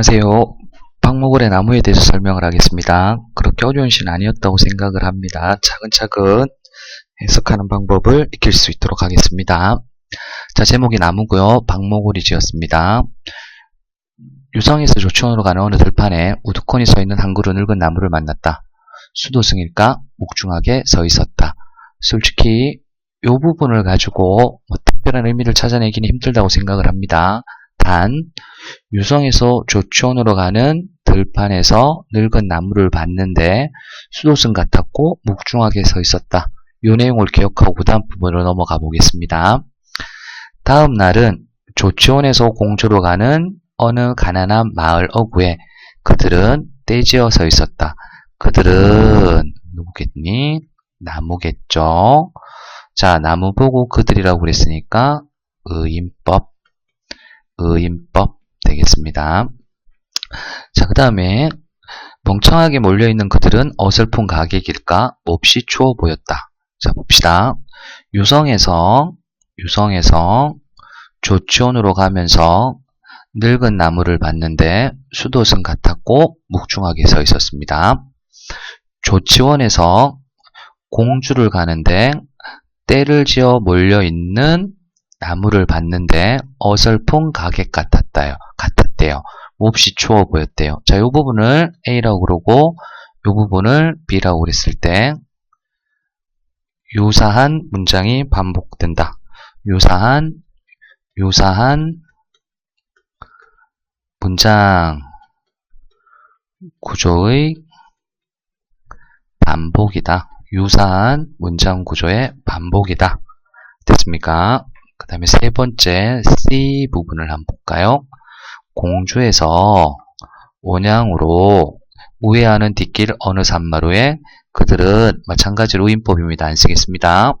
안녕하세요. 박목월의 나무에 대해서 설명을 하겠습니다. 그렇게 어려운 시는 아니었다고 생각을 합니다. 차근차근 해석하는 방법을 익힐 수 있도록 하겠습니다. 자, 제목이 나무고요. 박목월이 지었습니다. 유성에서 조치원으로 가는 어느 들판에 우두커니 서 있는 한 그루 늙은 나무를 만났다. 수도승일까 묵중하게 서 있었다. 솔직히 이 부분을 가지고 뭐 특별한 의미를 찾아내기는 힘들다고 생각을 합니다. 단 유성에서 조치원으로 가는 들판에서 늙은 나무를 봤는데 수도승 같았고 묵중하게 서 있었다. 이 내용을 기억하고 그 다음 부분으로 넘어가 보겠습니다. 다음 날은 조치원에서 공주로 가는 어느 가난한 마을 어구에 그들은 떼지어 서 있었다. 그들은 누구겠니? 나무겠죠. 자, 나무 보고 그들이라고 그랬으니까 의인법, 의인법 되겠습니다. 자, 그 다음에 멍청하게 몰려있는 그들은 어설픈 가객일까 몹시 추워 보였다. 자, 봅시다. 유성에서 유성에서 조치원으로 가면서 늙은 나무를 봤는데 수도승 같았고 묵중하게 서 있었습니다. 조치원에서 공주를 가는데 때를 지어 몰려있는 나무를 봤는데 어설픈 가객 같았다요. 같았대요. 몹시 추워 보였대요. 자, 이 부분을 A라고 그러고 이 부분을 B라고 그랬을 때 유사한 문장이 반복된다. 유사한 유사한 문장 구조의 반복이다. 유사한 문장 구조의 반복이다. 됐습니까? 그 다음에 세 번째 C 부분을 한번 볼까요? 공주에서 온양으로 우회하는 뒷길 어느 산마루에 그들은 마찬가지로 인법입니다. 안 쓰겠습니다.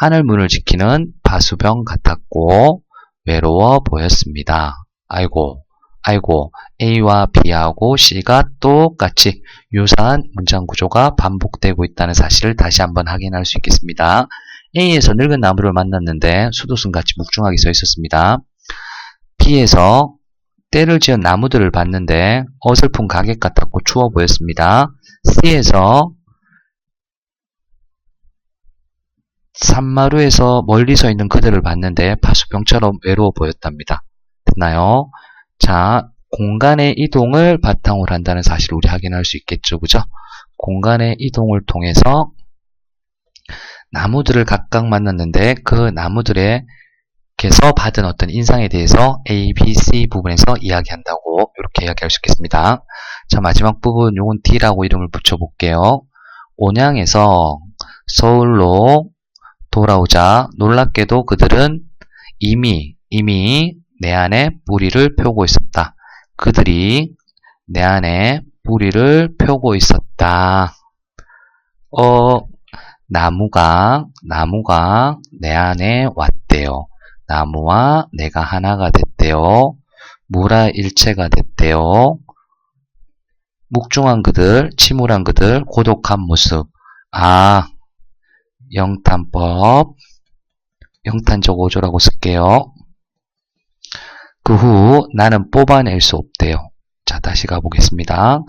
하늘문을 지키는 바수병 같았고 외로워 보였습니다. 아이고, 아이고, A와 B하고 C가 똑같이 유사한 문장 구조가 반복되고 있다는 사실을 다시 한번 확인할 수 있겠습니다. A에서 늙은 나무를 만났는데 수도승같이 묵중하게 서 있었습니다. B에서 때를 지은 나무들을 봤는데 어설픈 가객 같았고 추워 보였습니다. C에서 산마루에서 멀리 서 있는 그들을 봤는데 파수병처럼 외로워 보였답니다. 됐나요? 자, 공간의 이동을 바탕으로 한다는 사실을 우리 확인할 수 있겠죠. 그죠? 공간의 이동을 통해서 나무들을 각각 만났는데 그 나무들에게서 받은 어떤 인상에 대해서 A, B, C 부분에서 이야기한다고 이렇게 이야기할 수 있겠습니다. 자, 마지막 부분 요건 D라고 이름을 붙여볼게요. 온양에서 서울로 돌아오자 놀랍게도 그들은 이미 이미 내 안에 뿌리를 펴고 있었다. 그들이 내 안에 뿌리를 펴고 있었다. 어, 나무가, 나무가 내 안에 왔대요. 나무와 내가 하나가 됐대요. 무라 일체가 됐대요. 묵중한 그들, 침울한 그들, 고독한 모습. 아, 영탄법, 영탄적 오조라고 쓸게요. 그 후 나는 뽑아낼 수 없대요. 자, 다시 가보겠습니다.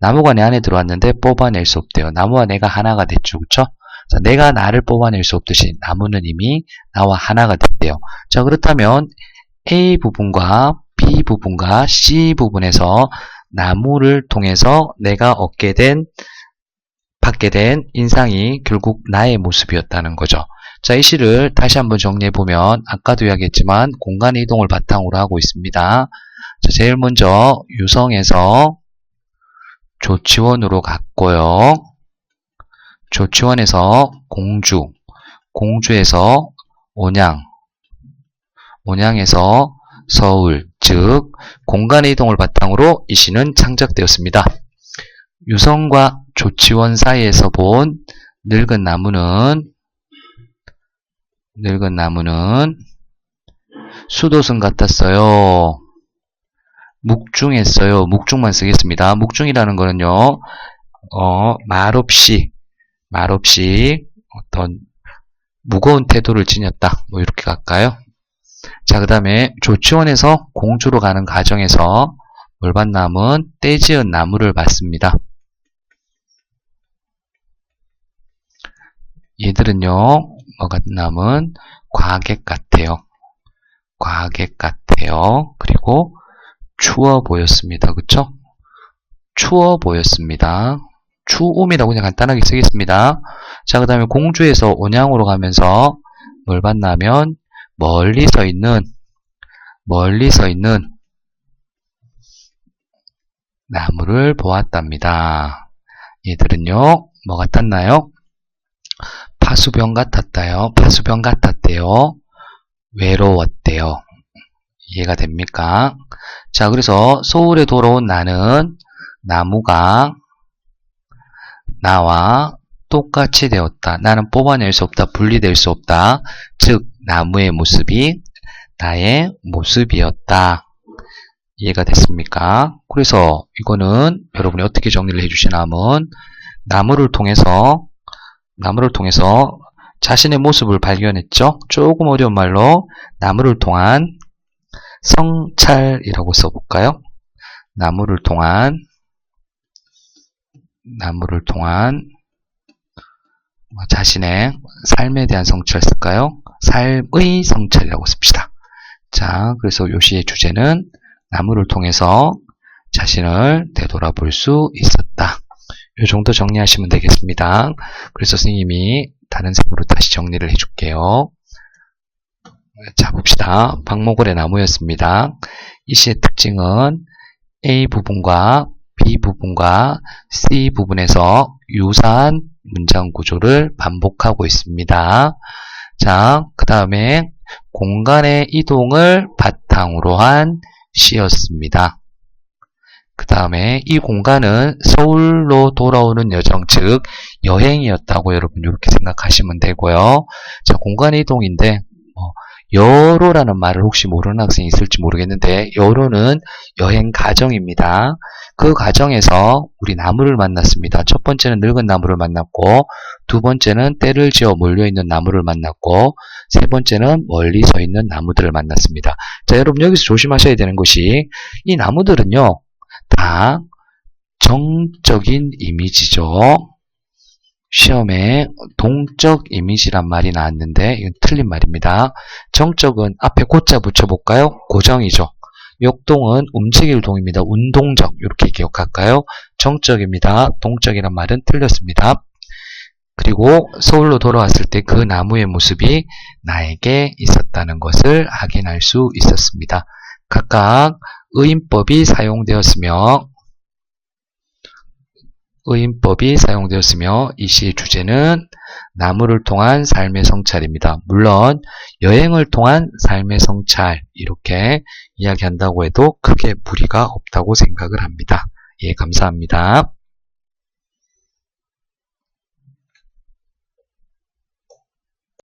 나무가 내 안에 들어왔는데 뽑아낼 수 없대요. 나무와 내가 하나가 됐죠. 그쵸? 자, 내가 나를 뽑아낼 수 없듯이 나무는 이미 나와 하나가 됐대요. 자, 그렇다면 A 부분과 B 부분과 C 부분에서 나무를 통해서 내가 얻게 된 받게 된 인상이 결국 나의 모습이었다는 거죠. 자, 이 시를 다시 한번 정리해 보면 아까도 이야기했지만 공간의 이동을 바탕으로 하고 있습니다. 자, 제일 먼저 유성에서 조치원으로 갔고요. 조치원에서 공주, 공주에서 온양, 온양에서 서울, 즉 공간의 이동을 바탕으로 이 시는 창작되었습니다. 유성과 조치원 사이에서 본 늙은 나무는 늙은 나무는 수도승 같았어요. 묵중했어요. 묵중만 쓰겠습니다. 묵중이라는 거는요, 어, 말없이, 말없이 어떤 무거운 태도를 지녔다. 뭐 이렇게 갈까요? 자, 그 다음에 조치원에서 공주로 가는 과정에서 뭘 봤남은 떼지은 나무를 봤습니다. 얘들은요, 뭐 같남은 과객 같아요. 과객 같아요. 그리고 추워 보였습니다. 그쵸? 추워 보였습니다. 추움이라고 그냥 간단하게 쓰겠습니다. 자, 그 다음에 공주에서 온양으로 가면서 뭘 봤냐면 멀리 서 있는 멀리 서 있는 나무를 보았답니다. 얘들은요, 뭐 같았나요? 파수병 같았다요. 파수병 같았대요. 외로웠대요. 이해가 됩니까? 자, 그래서 서울에 돌아온 나는 나무가 나와 똑같이 되었다. 나는 뽑아낼 수 없다. 분리될 수 없다. 즉, 나무의 모습이 나의 모습이었다. 이해가 됐습니까? 그래서 이거는 여러분이 어떻게 정리를 해주시냐면 나무를 통해서 나무를 통해서 자신의 모습을 발견했죠. 조금 어려운 말로 나무를 통한 성찰이라고 써볼까요? 나무를 통한 나무를 통한 뭐 자신의 삶에 대한 성찰 쓸까요? 삶의 성찰이라고 씁시다. 자, 그래서 요시의 주제는 나무를 통해서 자신을 되돌아볼 수 있었다. 이 정도 정리하시면 되겠습니다. 그래서 선생님이 다른 색으로 다시 정리를 해줄게요. 자 봅시다. 박목월의 나무였습니다. 이 시의 특징은 A 부분과 B 부분과 C 부분에서 유사한 문장 구조를 반복하고 있습니다. 자, 그 다음에 공간의 이동을 바탕으로 한 시였습니다. 그 다음에 이 공간은 서울로 돌아오는 여정, 즉 여행이었다고 여러분 이렇게 생각하시면 되고요. 자, 공간 이동인데 뭐, 여로라는 말을 혹시 모르는 학생이 있을지 모르겠는데 여로는 여행 가정입니다. 그 과정에서 우리 나무를 만났습니다. 첫 번째는 늙은 나무를 만났고 두 번째는 때를 지어 몰려있는 나무를 만났고 세 번째는 멀리 서 있는 나무들을 만났습니다. 자 여러분 여기서 조심하셔야 되는 것이 이 나무들은요 다 정적인 이미지죠. 시험에 동적 이미지란 말이 나왔는데 이건 틀린 말입니다. 정적은 앞에 고자 붙여볼까요? 고정이죠. 역동은 움직일 동입니다. 운동적 이렇게 기억할까요? 정적입니다. 동적이란 말은 틀렸습니다. 그리고 서울로 돌아왔을 때 그 나무의 모습이 나에게 있었다는 것을 확인할 수 있었습니다. 각각 의인법이 사용되었으며 의인법이 사용되었으며 이 시의 주제는 나무를 통한 삶의 성찰입니다. 물론 여행을 통한 삶의 성찰 이렇게 이야기한다고 해도 크게 무리가 없다고 생각을 합니다. 예, 감사합니다.